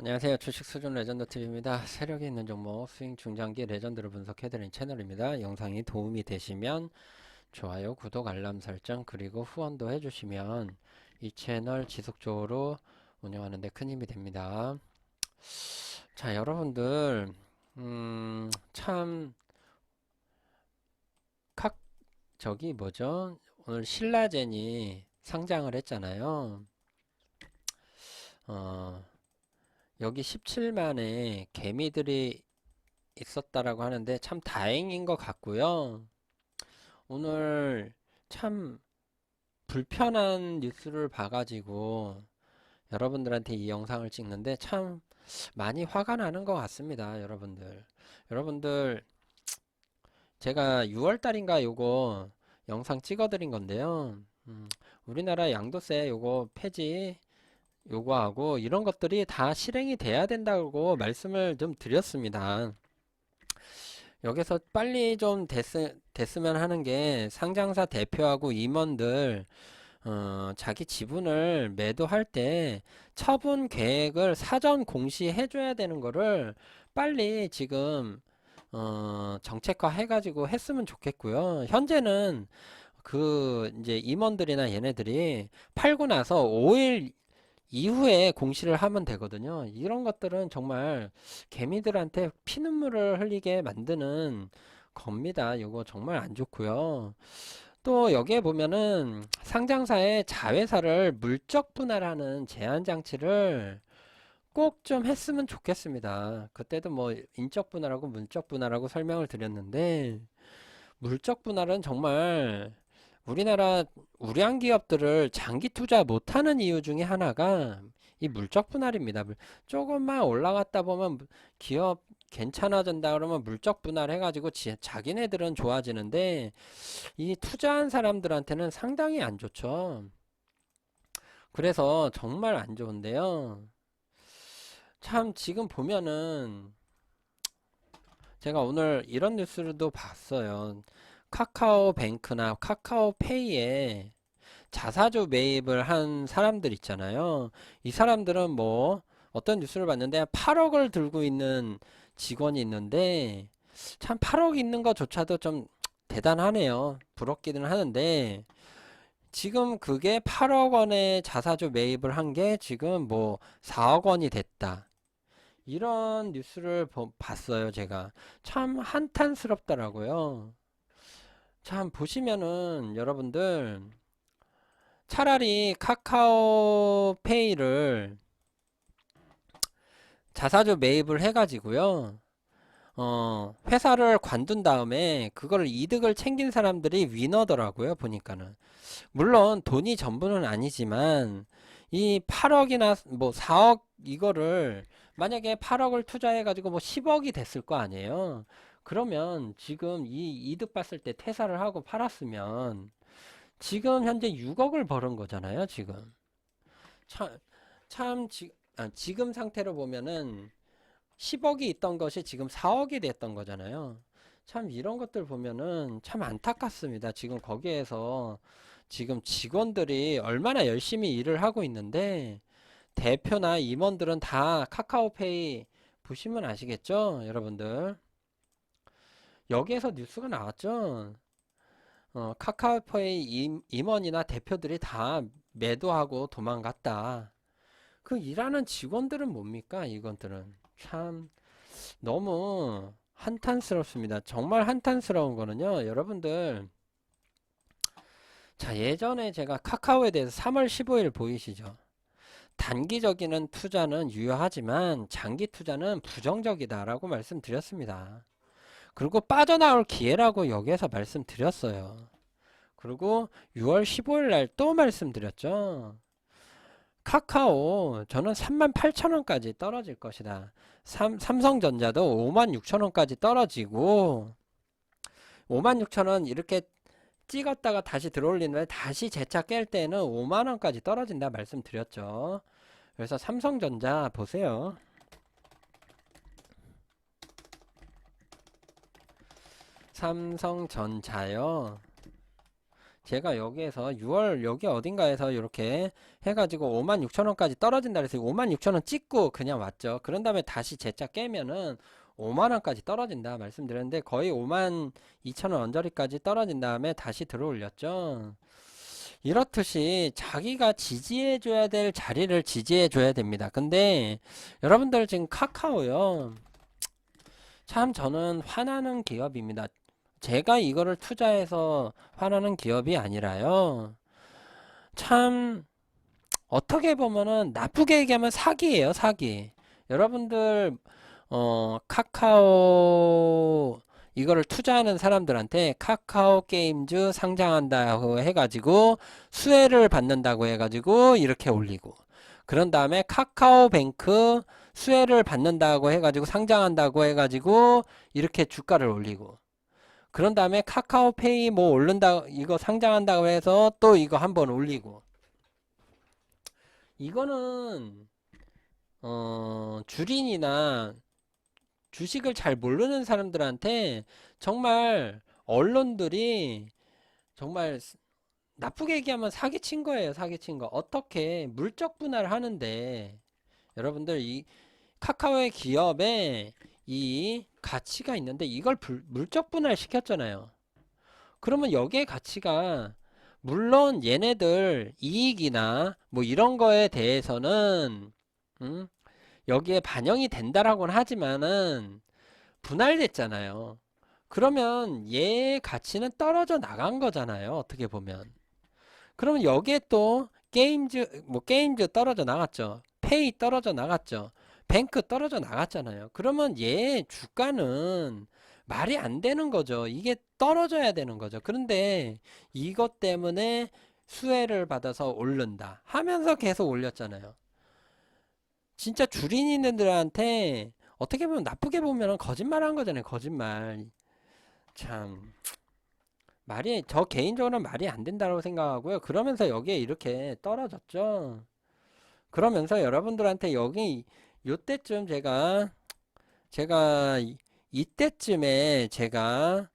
안녕하세요. 주식 수준 레전드 TV입니다. 세력이 있는 종목 스윙 중장기 레전드를 분석해드리는 채널입니다. 영상이 도움이 되시면 좋아요, 구독, 알람 설정 그리고 후원도 해주시면 이 채널 지속적으로 운영하는 데 큰 힘이 됩니다. 자, 여러분들 음, 참 각 저기 뭐죠? 오늘 신라젠이 상장을 했잖아요. 어, 여기 17만에 개미들이 있었다라고 하는데 참 다행인 것 같고요. 오늘 참 불편한 뉴스를 봐가지고 여러분들한테 이 영상을 찍는데 참 많이 화가 나는 것 같습니다. 여러분들. 여러분들 제가 6월달인가 요거 영상 찍어드린 건데요. 음, 우리나라 양도세 요거 폐지 요구하고 이런 것들이 다 실행이 돼야 된다고 말씀을 좀 드렸습니다. 여기서 빨리 좀 됐, 됐으면 하는 게 상장사 대표하고 임원들 어, 자기 지분을 매도할 때 처분 계획을 사전 공시해 줘야 되는 거를 빨리 지금 어, 정책화 해가지고 했으면 좋겠고요. 현재는 그 이제 임원들이나 얘네들이 팔고 나서 5일 이후에 공시를 하면 되거든요. 이런 것들은 정말 개미들한테 피눈물을 흘리게 만드는 겁니다. 이거 정말 안 좋고요. 또 여기에 보면은 상장사의 자회사를 물적 분할하는 제한 장치를 꼭 좀 했으면 좋겠습니다. 그때도 뭐 인적 분할하고 문적 분할하고 설명을 드렸는데 물적 분할은 정말 우리나라 우량 기업들을 장기 투자 못하는 이유 중에 하나가 이 물적 분할입니다. 물- 조금만 올라갔다 보면 기업 괜찮아진다 그러면 물적 분할 해가지고 지- 자기네들은 좋아지는데 이 투자한 사람들한테는 상당히 안 좋죠. 그래서 정말 안 좋은데요. 참 지금 보면은 제가 오늘 이런 뉴스도 봤어요. 카카오뱅크나 카카오페이에 자사주 매입을 한 사람들 있잖아요. 이 사람들은 뭐 어떤 뉴스를 봤는데 8억을 들고 있는 직원이 있는데 참 8억 있는 것조차도 좀 대단하네요. 부럽기는 하는데 지금 그게 8억 원의 자사주 매입을 한 게 지금 뭐 4억 원이 됐다. 이런 뉴스를 보- 봤어요, 제가. 참 한탄스럽더라고요. 참 보시면은 여러분들 차라리 카카오페이를 자사주 매입을 해가지고요. 어, 회사를 관둔 다음에 그거를 이득을 챙긴 사람들이 위너더라고요, 보니까는. 물론 돈이 전부는 아니지만 이 8억이나 뭐 4억 이거를 만약에 8억을 투자해가지고 뭐 10억이 됐을 거 아니에요. 그러면 지금 이 이득 봤을 때 퇴사를 하고 팔았으면 지금 현재 6억을 벌은 거잖아요, 지금. 참, 참, 지, 아, 지금 상태로 보면은 10억이 있던 것이 지금 4억이 됐던 거잖아요. 참 이런 것들 보면은 참 안타깝습니다. 지금 거기에서 지금 직원들이 얼마나 열심히 일을 하고 있는데 대표나 임원들은 다 카카오페이 보시면 아시겠죠? 여러분들. 여기에서 뉴스가 나왔죠. 어, 카카오페이 임, 임원이나 대표들이 다 매도하고 도망갔다. 그 일하는 직원들은 뭡니까? 이것들은 참 너무 한탄스럽습니다. 정말 한탄스러운 거는요, 여러분들. 자, 예전에 제가 카카오에 대해서 3월 15일 보이시죠? 단기적인 투자는 유효하지만 장기 투자는 부정적이다라고 말씀드렸습니다. 그리고 빠져나올 기회라고 여기에서 말씀드렸어요. 그리고 6월 15일 날 또 말씀드렸죠. 카카오 저는 38,000원까지 떨어질 것이다. 삼, 삼성전자도 56,000원까지 떨어지고 56,000원 이렇게 찍었다가 다시 들어올리는데 다시 재차 깰 때는 5만원까지 떨어진다 말씀드렸죠. 그래서 삼성전자 보세요. 삼성전자요. 제가 여기에서 6월 여기 어딘가에서 이렇게 해가지고 5만 6천 원까지 떨어진다 그래서 5만 6천 원 찍고 그냥 왔죠. 그런 다음에 다시 재차 깨면은 5만 원까지 떨어진다 말씀드렸는데 거의 5만 2천 원 언저리까지 떨어진 다음에 다시 들어올렸죠. 이렇듯이 자기가 지지해줘야 될 자리를 지지해줘야 됩니다. 근데 여러분들 지금 카카오요. 참 저는 화나는 기업입니다. 제가 이거를 투자해서 화나는 기업이 아니라요. 참 어떻게 보면은 나쁘게 얘기하면 사기예요, 사기. 여러분들 어 카카오 이거를 투자하는 사람들한테 카카오 게임즈 상장한다고 해가지고 수혜를 받는다고 해가지고 이렇게 올리고 그런 다음에 카카오뱅크 수혜를 받는다고 해가지고 상장한다고 해가지고 이렇게 주가를 올리고 그런 다음에 카카오페이 뭐 올른다 이거 상장한다고 해서 또 이거 한번 올리고 이거는 어 주린이나 주식을 잘 모르는 사람들한테 정말 언론들이 정말 스- 나쁘게 얘기하면 사기친 거예요, 사기친 거. 어떻게 물적 분할을 하는데 여러분들 이 카카오의 기업에 이 가치가 있는데 이걸 불- 물적 분할 시켰잖아요. 그러면 여기에 가치가 물론 얘네들 이익이나 뭐 이런 거에 대해서는 음, 여기에 반영이 된다라고는 하지만은 분할됐잖아요. 그러면 얘의 가치는 떨어져 나간 거잖아요. 어떻게 보면. 그러면 여기에 또 게임즈 뭐 게임즈 떨어져 나갔죠. 페이 떨어져 나갔죠. 뱅크 떨어져 나갔잖아요. 그러면 얘 주가는 말이 안 되는 거죠. 이게 떨어져야 되는 거죠. 그런데 이것 때문에 수혜를 받아서 오른다 하면서 계속 올렸잖아요. 진짜 주린이들한테 어떻게 보면 나쁘게 보면 거짓말 한 거잖아요. 거짓말. 참 말이 저 개인적으로는 말이 안 된다고 생각하고요. 그러면서 여기에 이렇게 떨어졌죠. 그러면서 여러분들한테 여기 요때쯤 제가 제가 이- 이때쯤에 제가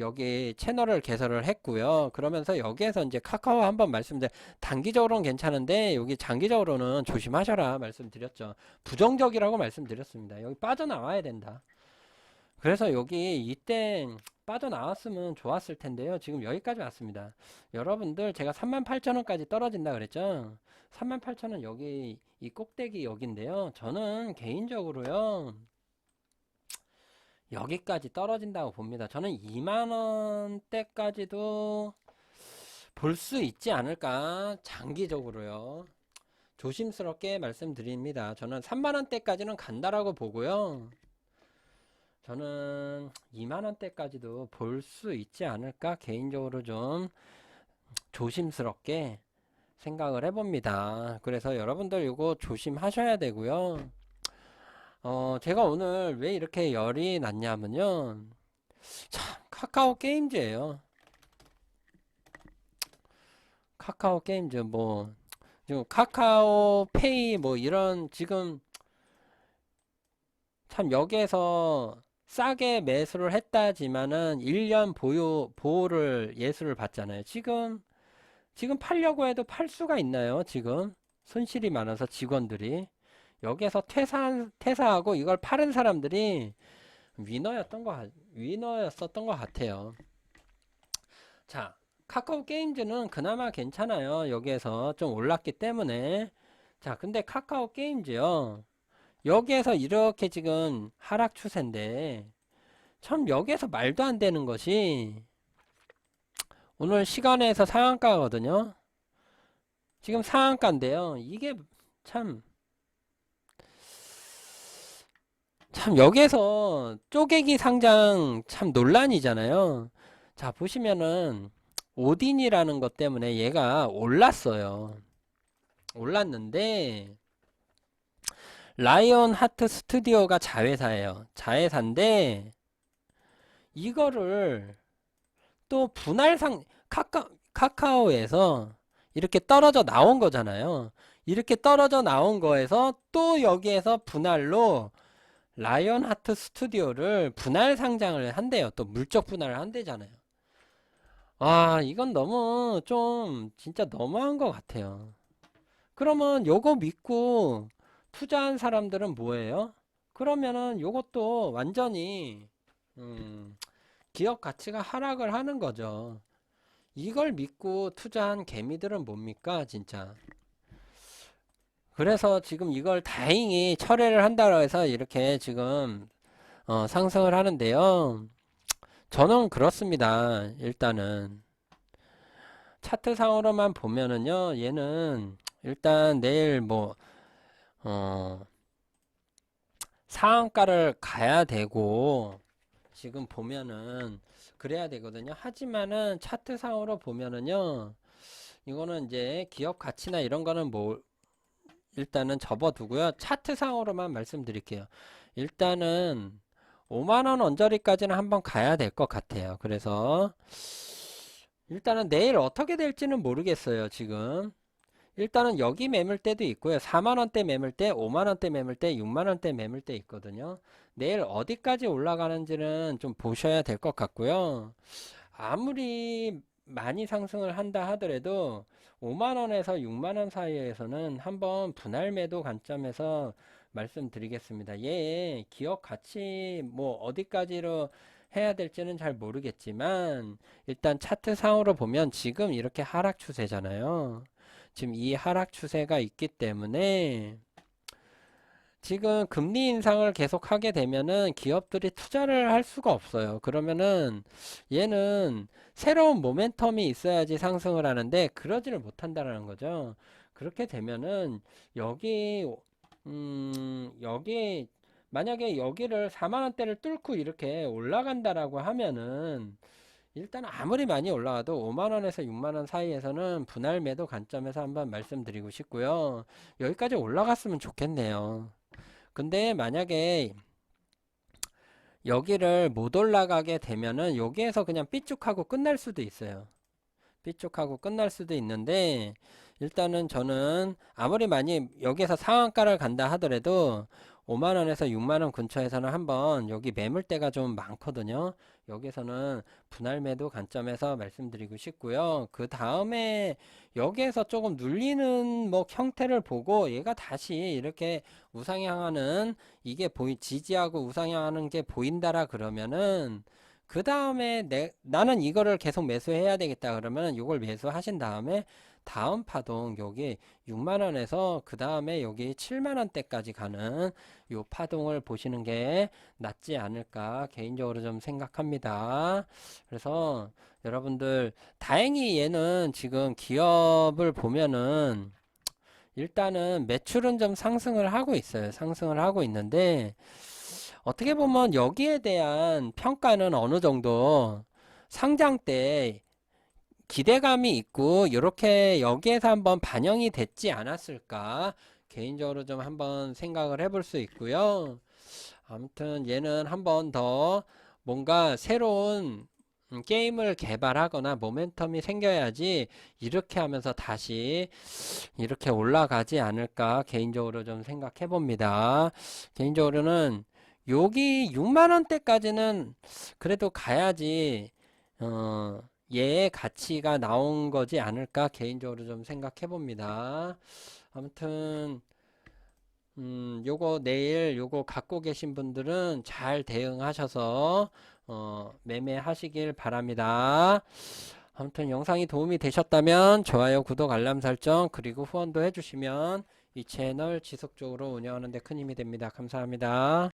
여기 채널을 개설을 했고요. 그러면서 여기에서 이제 카카오 한번 말씀드려 단기적으로는 괜찮은데 여기 장기적으로는 조심하셔라 말씀드렸죠. 부정적이라고 말씀드렸습니다. 여기 빠져나와야 된다. 그래서 여기 이때 빠져나왔으면 좋았을 텐데요. 지금 여기까지 왔습니다. 여러분들 제가 38,000원까지 떨어진다 그랬죠. 38,000원 여기 이 꼭대기 여기인데요. 저는 개인적으로요. 여기까지 떨어진다고 봅니다. 저는 2만원대까지도 볼 수 있지 않을까 장기적으로요. 조심스럽게 말씀드립니다. 저는 3만원대까지는 간다라고 보고요. 저는 2만원대까지도 볼 수 있지 않을까 개인적으로 좀 조심스럽게 생각을 해봅니다. 그래서 여러분들 이거 조심하셔야 되고요. 어, 제가 오늘 왜 이렇게 열이 났냐면요. 참, 카카오 게임즈예요. 카카오 게임즈 뭐 지금 카카오 페이 뭐 이런 지금 참 여기에서 싸게 매수를 했다지만은 1년 보유 보호를 예수를 받잖아요. 지금 지금 팔려고 해도 팔 수가 있나요? 지금 손실이 많아서 직원들이 여기에서 퇴사 퇴사하고 이걸 파는 사람들이 위너였던 거 같- 위너였었던 것 같아요. 자, 카카오 게임즈는 그나마 괜찮아요. 여기에서 좀 올랐기 때문에. 자, 근데 카카오 게임즈요. 여기에서 이렇게 지금 하락 추세인데 참 여기에서 말도 안 되는 것이 오늘 시간에서 상한가거든요. 지금 상한가인데요. 이게 참 참 여기에서 쪼개기 상장 참 논란이잖아요. 자, 보시면은 오딘이라는 것 때문에 얘가 올랐어요. 올랐는데 라이온 하트 스튜디오가 자회사예요. 자회사인데 이거를 또 분할상 카카, 카카오에서 이렇게 떨어져 나온 거잖아요. 이렇게 떨어져 나온 거에서 또 여기에서 분할로 라이온 하트 스튜디오를 분할 상장을 한대요. 또 물적 분할을 한대잖아요. 아, 이건 너무 좀 진짜 너무한 것 같아요. 그러면 요거 믿고 투자한 사람들은 뭐예요? 그러면은 요것도 완전히 음, 기업 가치가 하락을 하는 거죠. 이걸 믿고 투자한 개미들은 뭡니까, 진짜. 그래서 지금 이걸 다행히 철회를 한다고 해서 이렇게 지금 어, 상승을 하는데요. 저는 그렇습니다. 일단은 차트상으로만 보면은요. 얘는 일단 내일 뭐 어, 상한가를 가야 되고 지금 보면은 그래야 되거든요. 하지만은 차트상으로 보면은요. 이거는 이제 기업 가치나 이런 거는 뭐 일단은 접어두고요. 차트상으로만 말씀드릴게요. 일단은 5만원 언저리까지는 한번 가야 될 것 같아요. 그래서 일단은 내일 어떻게 될지는 모르겠어요. 지금 일단은 여기 매물대도 있고요. 4만원대 매물대, 5만원대 매물대, 6만원대 매물대 있거든요. 내일 어디까지 올라가는지는 좀 보셔야 될 것 같고요. 아무리 많이 상승을 한다 하더라도 5만원에서 6만원 사이에서는 한번 분할 매도 관점에서 말씀드리겠습니다. 얘 기업 가치 뭐 어디까지로 해야 될지는 잘 모르겠지만 일단 차트 상으로 보면 지금 이렇게 하락 추세잖아요. 지금 이 하락 추세가 있기 때문에 지금 금리 인상을 계속 하게 되면은 기업들이 투자를 할 수가 없어요. 그러면은 얘는 새로운 모멘텀이 있어야지 상승을 하는데 그러지를 못한다라는 거죠. 그렇게 되면은 여기 음 여기 만약에 여기를 4만 원대를 뚫고 이렇게 올라간다라고 하면은 일단 아무리 많이 올라와도 5만 원에서 6만 원 사이에서는 분할 매도 관점에서 한번 말씀드리고 싶고요. 여기까지 올라갔으면 좋겠네요. 근데 만약에 여기를 못 올라가게 되면은 여기에서 그냥 삐쭉하고 끝날 수도 있어요. 삐쭉하고 끝날 수도 있는데 일단은 저는 아무리 많이 여기에서 상한가를 간다 하더라도 5만원에서 6만원 근처에서는 한번 여기 매물대가 좀 많거든요. 여기서는 분할 매도 관점에서 말씀드리고 싶고요. 그 다음에 여기에서 조금 눌리는 뭐 형태를 보고 얘가 다시 이렇게 우상향하는 이게 보이 지지하고 우상향하는 게 보인다라 그러면은 그 다음에 내 나는 이거를 계속 매수해야 되겠다 그러면 이걸 매수하신 다음에 다음 파동 여기 6만원에서 그 다음에 여기 7만원대까지 가는 요 파동을 보시는 게 낫지 않을까 개인적으로 좀 생각합니다. 그래서 여러분들 다행히 얘는 지금 기업을 보면은 일단은 매출은 좀 상승을 하고 있어요. 상승을 하고 있는데 어떻게 보면 여기에 대한 평가는 어느 정도 상장 때 기대감이 있고 이렇게 여기에서 한번 반영이 됐지 않았을까 개인적으로 좀 한번 생각을 해볼 수 있고요. 아무튼 얘는 한번 더 뭔가 새로운 음, 게임을 개발하거나 모멘텀이 생겨야지 이렇게 하면서 다시 이렇게 올라가지 않을까 개인적으로 좀 생각해 봅니다. 개인적으로는 여기 6만 원대까지는 그래도 가야지 어 얘의 가치가 나온 거지 않을까 개인적으로 좀 생각해 봅니다. 아무튼 음, 요거 내일 요거 갖고 계신 분들은 잘 대응하셔서 어, 매매하시길 바랍니다. 아무튼 영상이 도움이 되셨다면 좋아요, 구독, 알람 설정 그리고 후원도 해주시면 이 채널 지속적으로 운영하는 데 큰 힘이 됩니다. 감사합니다.